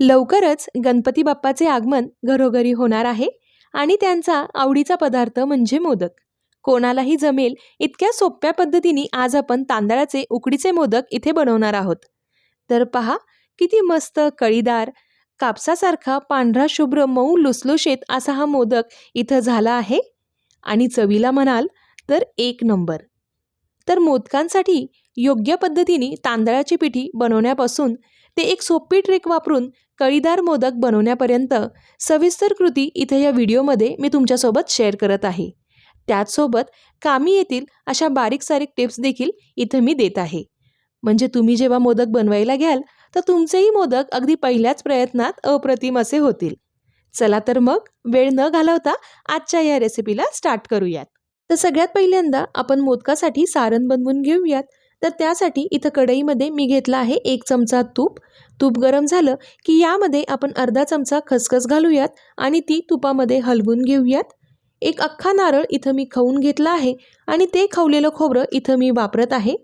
लवकरच गणपती बाप्पाचे आगमन घरोघरी होणार आहे आणि त्यांचा आवडीचा पदार्थ म्हणजे मोदक. कोणालाही जमेल इतक्या सोप्या पद्धतीने आज आपण तांदळाचे उकडीचे मोदक इथे बनवणार आहोत. तर पहा किती मस्त कळीदार कापसासारखा पांढरा शुभ्र मऊ लुसलुशीत असा हा मोदक इथं झाला आहे. आणि चवीला म्हणाल तर एक नंबर. तर मोदकांसाठी योग्य पद्धतीने तांदळाची पिठी बनवण्यापासून ते एक सोपी ट्रिक वापरून कळीदार मोदक बनवण्यापर्यंत सविस्तर कृती इथे या व्हिडिओमध्ये मी तुमच्यासोबत शेअर करत आहे. त्याचसोबत कामी येतील अशा बारीक सारीक टिप्स देखील इथं मी देत आहे. म्हणजे तुम्ही जेव्हा मोदक बनवायला घ्याल तर तुमचेही मोदक अगदी पहिल्याच प्रयत्नात अप्रतिम असे होतील. चला तर मग वेळ न घालवता आजच्या या रेसिपीला स्टार्ट करूयात. तर सगळ्यात पहिल्यांदा आपण मोदकासाठी सारण बनवून घेऊयात. तर त्यासाठी इथं कढईमध्ये मी घेतला आहे एक चमचा तूप. तूप गरम झालं की यामध्ये आपण अर्धा चमचा खसखस घालूयात आणि ती तुपामध्ये हलवून घेऊयात. एक अख्खा नारळ इथं मी खाऊन घेतला आहे आणि ते खवलेलं खोबरं इथं मी वापरत आहे.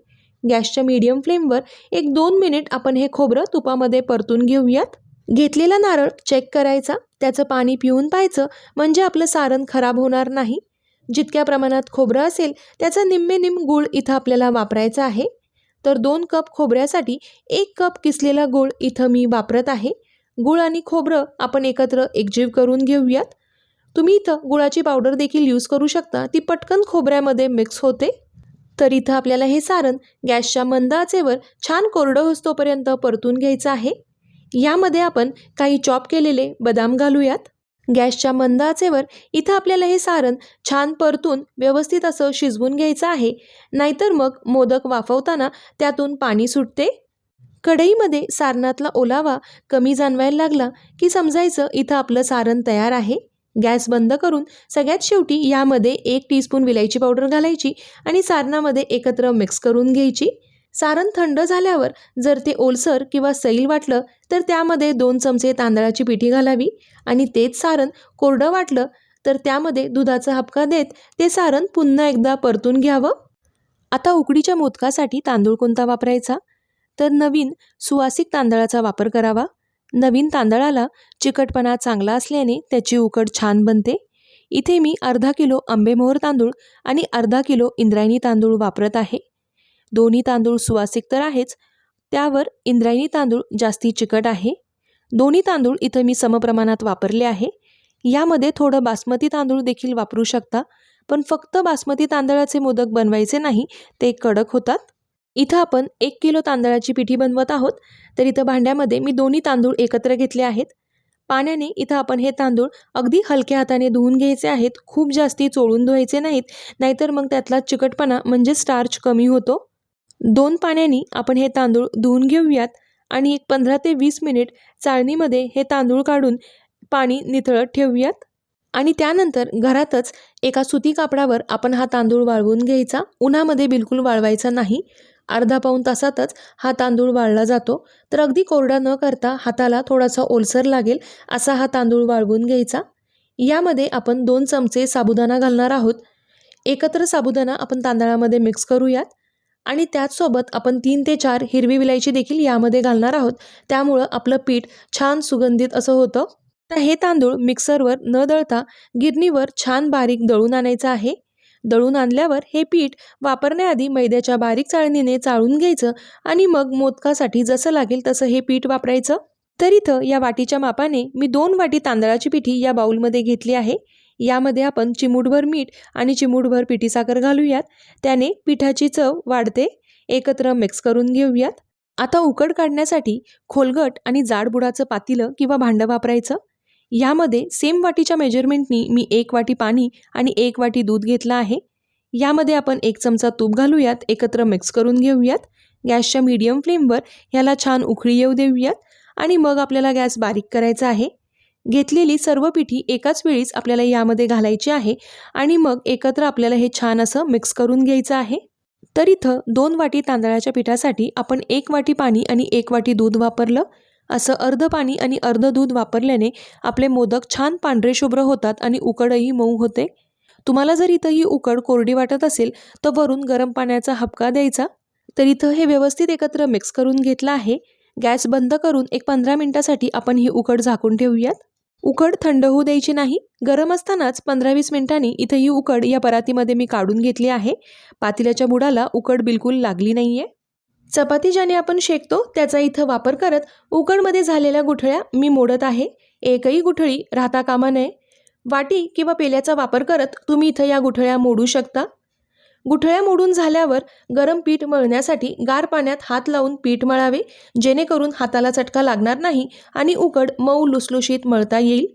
गॅसच्या मीडियम फ्लेमवर एक दोन मिनिट आपण हे खोबरं तुपामध्ये परतून घेऊयात. घेतलेला नारळ चेक करायचा त्याचं पाणी पिऊन पाहायचं म्हणजे आपलं सारण खराब होणार नाही. जितक्या प्रमाणात खोबरं असेल त्याचा निम्मे निम गूळ इथं आपल्याला वापरायचा आहे. तर दोन कप खोबऱ्यासाठी एक कप किसलेला गूळ इथं मी वापरत आहे. गूळ आणि खोबरं आपण एकत्र एकजीव करून घेऊयात. तुम्ही इथं गुळाची पावडर देखील यूज करू शकता. ती पटकन खोबऱ्यामध्ये मिक्स होते. तर इथं आपल्याला हे सारण गॅसच्या मंद आचेवर छान कोरडं होस्तोपर्यंत परतून घ्यायचं आहे. यामध्ये आपण काही चॉप केलेले बदाम घालूयात. गॅसच्या मंद आचेवर इथं आपल्याला हे सारण छान परतून व्यवस्थित असं शिजवून घ्यायचं आहे. नाहीतर मग मोदक वाफवताना त्यातून पाणी सुटते. कढईमध्ये सारणातला ओलावा कमी जाणवायला लागला की समजायचं इथं आपलं सारण तयार आहे. गॅस बंद करून सगळ्यात शेवटी यामध्ये एक टीस्पून विलायची पावडर घालायची आणि सारणामध्ये एकत्र मिक्स करून घ्यायची. सारण थंड झाल्यावर जर ते ओलसर किंवा सैल वाटलं तर त्यामध्ये दोन चमचे तांदळाची पिठी घालावी आणि तेच सारण कोरडं वाटलं तर त्यामध्ये दुधाचा हपका देत ते सारण पुन्हा एकदा परतून घ्यावं. आता उकडीच्या मोदकासाठी तांदूळ कोणता वापरायचा? तर नवीन सुवासिक तांदळाचा वापर करावा. नवीन तांदळाला चिकटपणा चांगला असल्याने त्याची उकड छान बनते. इथे मी अर्धा किलो आंबेमोहर तांदूळ आणि अर्धा किलो इंद्रायणी तांदूळ वापरत आहे. दोन्ही तांदूळ सुवासिक तर आहेच त्यावर इंद्रायणी तांदूळ जास्ती चिकट आहे. दोन्ही तांदूळ इथं मी समप्रमाणात वापरले आहे. यामध्ये थोडं बासमती तांदूळ देखील वापरू शकता पण फक्त बासमती तांदळाचे मोदक बनवायचे नाही ते कडक होतात. इथं आपण एक किलो तांदळाची पिठी बनवत आहोत तर इथं भांड्यामध्ये मी दोन्ही तांदूळ एकत्र घेतले आहेत. पाण्याने इथं आपण हे तांदूळ अगदी हलक्या हाताने धुवून घ्यायचे आहेत खूप जास्ती चोळून धुवायचे नाहीत नाहीतर मग त्यातला चिकटपणा म्हणजे स्टार्च कमी होतो. दोन पाण्याने आपण हे तांदूळ धुवून घेऊयात आणि एक पंधरा ते वीस मिनिट चाळणीमध्ये हे तांदूळ काढून पाणी निथळत ठेवूयात. आणि त्यानंतर घरातच एका सुती कापडावर आपण हा तांदूळ वाळवून घ्यायचा. उन्हामध्ये बिलकुल वाळवायचा नाही. अर्धा पाऊण तासातच हा तांदूळ वाळला जातो. तर अगदी कोरडा न करता हाताला थोडासा ओलसर लागेल असा हा तांदूळ वाळवून घ्यायचा. यामध्ये आपण दोन चमचे साबुदाणा घालणार आहोत. एकत्र साबुदाणा आपण तांदळामध्ये मिक्स करूयात. आणि त्याचसोबत आपण तीन ते चार हिरवी विलायची देखील यामध्ये घालणार आहोत. त्यामुळं आपलं पीठ छान सुगंधित असं होतं. तर हे तांदूळ मिक्सरवर न दळता गिरणीवर छान बारीक दळून आणायचं आहे. दळून आणल्यावर हे पीठ वापरण्याआधी मैद्याच्या बारीक चाळणीने चाळून घ्यायचं आणि मग मोदकासाठी जसं लागेल तसं हे पीठ वापरायचं. तर इथं या वाटीच्या मापाने मी दोन वाटी तांदळाची पिठी या बाऊलमध्ये घेतली आहे. यामध्ये आपण चिमूटभर मीठ आणि चिमूटभर पिठी साखर घालूयात. त्याने पिठाची चव वाढते. एकत्र मिक्स करून घेऊयात. आता उकड काढण्यासाठी खोलगट आणि जाडबुडाचं पातीलं किंवा भांडं वापरायचं. यामध्ये सेम वाटीच्या मेजरमेंटनी मी एक वाटी पाणी आणि एक वाटी दूध घेतलं आहे. यामध्ये आपण एक चमचा तूप घालूयात. एकत्र मिक्स करून घेऊयात. गॅसच्या मीडियम फ्लेमवर ह्याला छान उकळी येऊ देऊयात. आणि मग आपल्याला गॅस बारीक करायचा आहे. घेतलेली सर्व पिठी एकाच वेळीच आपल्याला यामध्ये घालायची आहे आणि मग एकत्र आपल्याला हे छान असं मिक्स करून घ्यायचं आहे. तर इथं दोन वाटी तांदळाच्या पिठासाठी आपण एक वाटी पाणी आणि एक वाटी दूध वापरलं. असं अर्ध पाणी आणि अर्ध दूध वापरल्याने आपले मोदक छान पांढरे शुभ्र होतात आणि उकडही मऊ होते. तुम्हाला जर इथं ही उकड कोरडी वाटत असेल तर वरून गरम पाण्याचा हपका द्यायचा. तर इथं हे व्यवस्थित एकत्र मिक्स करून घेतलं आहे. गॅस बंद करून एक पंधरा मिनटासाठी आपण ही उकड झाकून ठेवूयात. उकड थंड होऊ द्यायची नाही. गरम असतानाच पंधरा वीस मिनिटांनी इथं ही उकड या परातीमध्ये मी काढून घेतली आहे. पातेल्याच्या बुडाला उकड बिलकुल लागली नाही आहे चपाती ज्याने आपण शेकतो त्याचा इथं वापर करत उकडमध्ये झालेल्या गुठळ्या मी मोडत आहे. एकही गुठळी राहता कामा नये. वाटी किंवा पेल्याचा वापर करत तुम्ही इथं या गुठळ्या मोडू शकता. गुठळ्या मोडून झाल्यावर गरम पीठ मळण्यासाठी गार पाण्यात हात लावून पीठ मळावे जेणेकरून हाताला चटका लागणार नाही आणि उकड मऊ लुसलुशीत मळता येईल.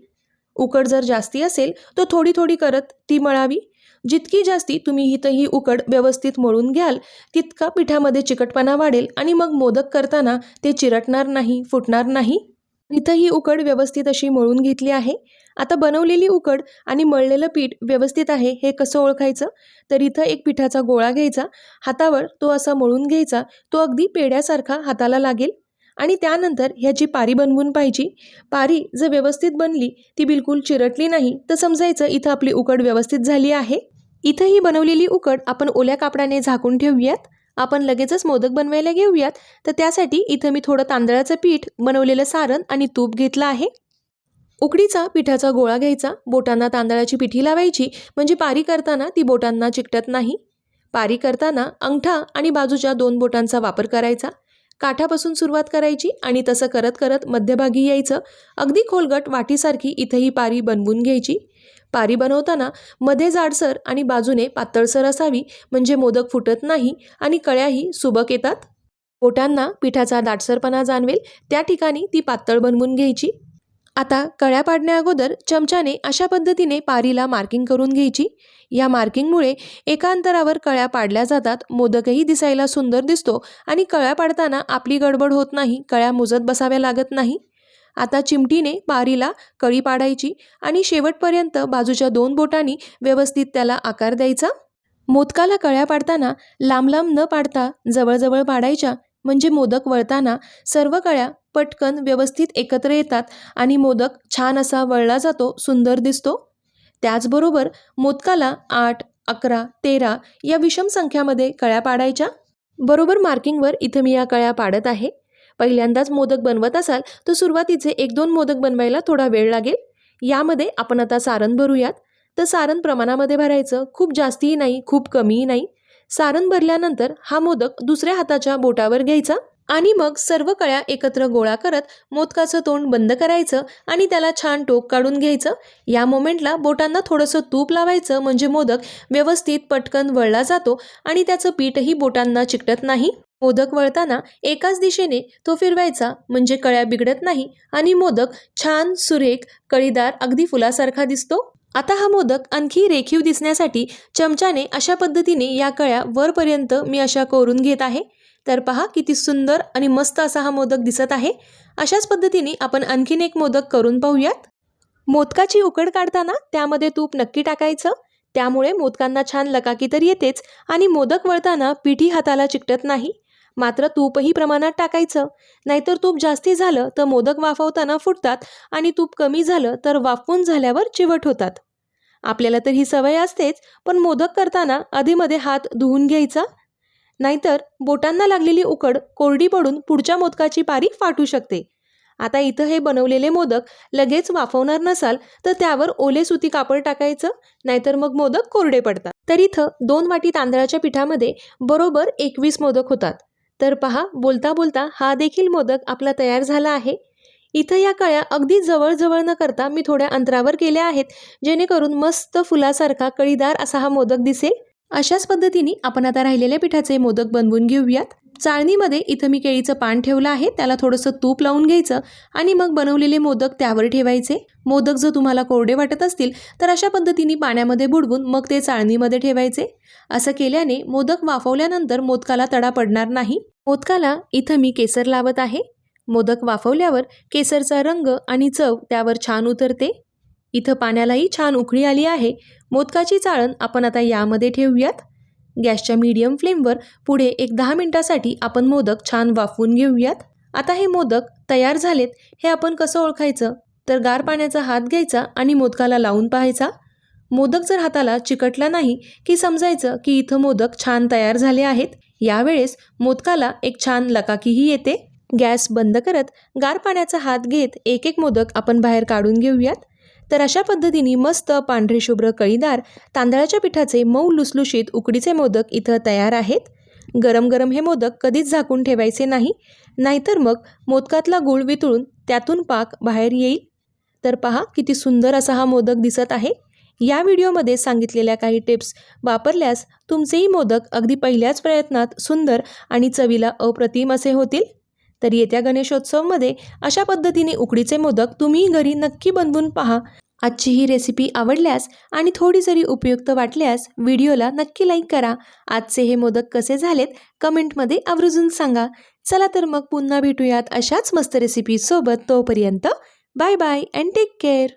उकड जर जास्ती असेल तर थोडी थोडी करत ती मळावी. जितकी जास्ती तुम्ही हित ही उकड व्यवस्थित मळून घ्याल तितका पिठामध्ये चिकटपणा वाढेल आणि मग मोदक करताना ते चिरटणार नाही फुटणार नाही. इथं ही उकड व्यवस्थित अशी मळून घेतली आहे. आता बनवलेली उकड आणि मळलेलं पीठ व्यवस्थित आहे हे कसं ओळखायचं? तर इथं एक पिठाचा गोळा घ्यायचा हातावर तो असा मळून घ्यायचा तो अगदी पेड्यासारखा हाताला लागेल. आणि त्यानंतर ह्याची पारी बनवून पाहिजे. पारी जर व्यवस्थित बनली ती बिलकुल चिरटली नाही तर समजायचं इथं आपली उकड व्यवस्थित झाली आहे. इथं ही बनवलेली उकड आपण ओल्या कापडाने झाकून ठेवूयात. आपण लगेचच मोदक बनवायला घेऊयात. तर त्यासाठी इथं मी थोडं तांदळाचं पीठ बनवलेलं सारण आणि तूप घेतलं आहे. उकडीचा पिठाचा गोळा घ्यायचा. बोटांना तांदळाची पिठी लावायची. म्हणजे पारी करताना ती बोटांना चिकटत नाही. पारी करताना अंगठा आणि बाजूच्या दोन बोटांचा वापर करायचा. काठापासून सुरुवात करायची आणि तसं करत करत मध्यभागी यायचं. अगदी खोलगट वाटीसारखी इथंही पारी बनवून घ्यायची. पारी बनवताना मध्ये जाडसर आणि बाजूने पातळसर असावी म्हणजे मोदक फुटत नाही आणि कळ्याही सुबक येतात. बोटांना पिठाचा दाटसरपणा जाणवेल. त्या ठिकाणी ती पातळ बनवून घ्यायची. आता कळ्या पाडण्याअगोदर चमच्याने अशा पद्धतीने पारीला मार्किंग करून घ्यायची. या मार्किंगमुळे एका अंतरावर कळ्या पाडल्या जातात मोदकही दिसायला सुंदर दिसतो आणि कळ्या पाडताना आपली गडबड होत नाही कळ्या मुजत बसाव्या लागत नाही. आता चिमटीने पारीला कळी पाडायची आणि शेवटपर्यंत बाजूच्या दोन बोटांनी व्यवस्थित त्याला आकार द्यायचा. मोदकाला कळ्या पाडताना लांब लांब न पाडता जवळजवळ पाडायच्या म्हणजे मोदक वळताना सर्व कळ्या पटकन व्यवस्थित एकत्र येतात आणि मोदक छान असा वळला जातो सुंदर दिसतो. त्याचबरोबर मोदकाला आठ अकरा तेरा या विषम संख्यामध्ये कळ्या पाडायच्या. बरोबर मार्किंगवर इथं मी या कळ्या पाडत आहे. पहिल्यांदाच मोदक बनवत असाल तर सुरुवातीचे एक दोन मोदक बनवायला थोडा वेळ लागेल. यामध्ये आपण आता सारण भरूयात. तर सारण प्रमाणामध्ये भरायचं खूप जास्तीही नाही खूप कमीही नाही. सारण भरल्यानंतर हा मोदक दुसऱ्या हाताच्या बोटावर घ्यायचा आणि मग सर्व कळ्या एकत्र गोळा करत मोदकाचं तोंड बंद करायचं आणि त्याला छान टोक काढून घ्यायचं. या मोमेंटला बोटांना थोडंसं तूप लावायचं म्हणजे मोदक व्यवस्थित पटकन वळला जातो आणि त्याचं पीठही बोटांना चिकटत नाही. मोदक वळताना एकाच दिशेने तो फिरवायचा म्हणजे कळ्या बिघडत नाही आणि मोदक छान सुरेख कळीदार अगदी फुलासारखा दिसतो. आता हा मोदक आणखी रेखीव दिसण्यासाठी चमच्याने अशा पद्धतीने या कळ्या वरपर्यंत मी अशा कोरून घेत आहे. तर पहा किती सुंदर आणि मस्त असा हा मोदक दिसत आहे. अशाच पद्धतीने आपण आणखीन एक मोदक करून पाहूयात. मोदकाची उकड काढताना त्यामध्ये तूप नक्की टाकायचं. त्यामुळे मोदकांना छान लकाकी तर येतेच आणि मोदक वळताना पिठी हाताला चिकटत नाही. मात्र तूपही प्रमाणात टाकायचं. नाहीतर तूप जास्ती झालं तर मोदक वाफवताना फुटतात आणि तूप कमी झालं तर वाफवून झाल्यावर चिवट होतात. आपल्याला तर ही सवय असतेच पण मोदक करताना आधीमध्ये हात धुवून घ्यायचा. नाहीतर बोटांना लागलेली उकड कोरडी पडून पुढच्या मोदकाची पारी फाटू शकते. आता इथं हे बनवलेले मोदक लगेच वाफवणार नसाल तर त्यावर ओले सुती कापड टाकायचं नाहीतर मग मोदक कोरडे पडतात. तर इथं दोन वाटी तांदळाच्या पिठामध्ये बरोबर एकवीस मोदक होतात. तर पहा बोलता बोलता हा देखील मोदक आपला तयार झाला आहे. इथं या कळ्या अगदी जवळजवळ न करता मी थोड्या अंतरावर केल्या आहेत जेणेकरून मस्त फुलासारखा कळीदार असा हा मोदक दिसेल. अशाच पद्धतीने आपण आता राहिलेल्या पिठाचे मोदक बनवून घेऊयात. चाळणीमध्ये इथं मी केळीचं पान ठेवलं आहे त्याला थोडंसं तूप लावून घ्यायचं आणि मग बनवलेले मोदक त्यावर ठेवायचे. मोदक जर तुम्हाला कोरडे वाटत असतील तर अशा पद्धतीने पाण्यामध्ये बुडवून मग ते चाळणीमध्ये ठेवायचे. असं केल्याने मोदक वाफवल्यानंतर मोदकाला तडा पडणार नाही. मोदकाला इथं मी केसर लावत आहे. मोदक वाफवल्यावर केसरचा रंग आणि चव त्यावर छान उतरते. इथं पाण्यालाही छान उकळी आली आहे. मोदकाची चाळण आपण आता यामध्ये ठेवूयात. गॅसच्या मीडियम फ्लेमवर पुढे एक दहा मिनिटासाठी आपण मोदक छान वाफवून घेऊयात. आता हे मोदक तयार झालेत हे आपण कसं ओळखायचं? तर गार पाण्याचा हात घ्यायचा आणि मोदकाला लावून पाहायचा. मोदक जर हाताला चिकटला नाही की समजायचं की इथं मोदक छान तयार झाले आहेत यावेळेस मोदकाला एक छान लकाकीही येते. गॅस बंद करत गार पाण्याचा हात घेत एक एक मोदक आपण बाहेर काढून घेऊयात. तर अशा पद्धतीने मस्त पांढरे शुभ्र कळीदार तांदळाच्या पिठाचे मऊ लुसलुशीत उकडीचे मोदक इथं तयार आहेत. गरम गरम हे मोदक कधीच झाकून ठेवायचे नाही. नाहीतर मग मोदकातला गूळ वितळून त्यातून पाक बाहेर येईल. तर पहा किती सुंदर असा हा मोदक दिसत आहे. या व्हिडिओमध्ये सांगितलेल्या काही टिप्स वापरल्यास तुमचेही मोदक अगदी पहिल्याच प्रयत्नात सुंदर आणि चवीला अप्रतिम असे होतील. तर येत्या गणेशोत्सवमध्ये अशा पद्धतीने उकडीचे मोदक तुम्ही घरी नक्की बनवून पहा. आजची ही रेसिपी आवडल्यास आणि थोडी जरी उपयुक्त वाटल्यास व्हिडिओला नक्की लाईक करा. आजचे हे मोदक कसे झालेत कमेंटमध्ये आवर्जून सांगा. चला तर मग पुन्हा भेटूयात अशाच मस्त रेसिपीसोबत तोपर्यंत bye bye and take care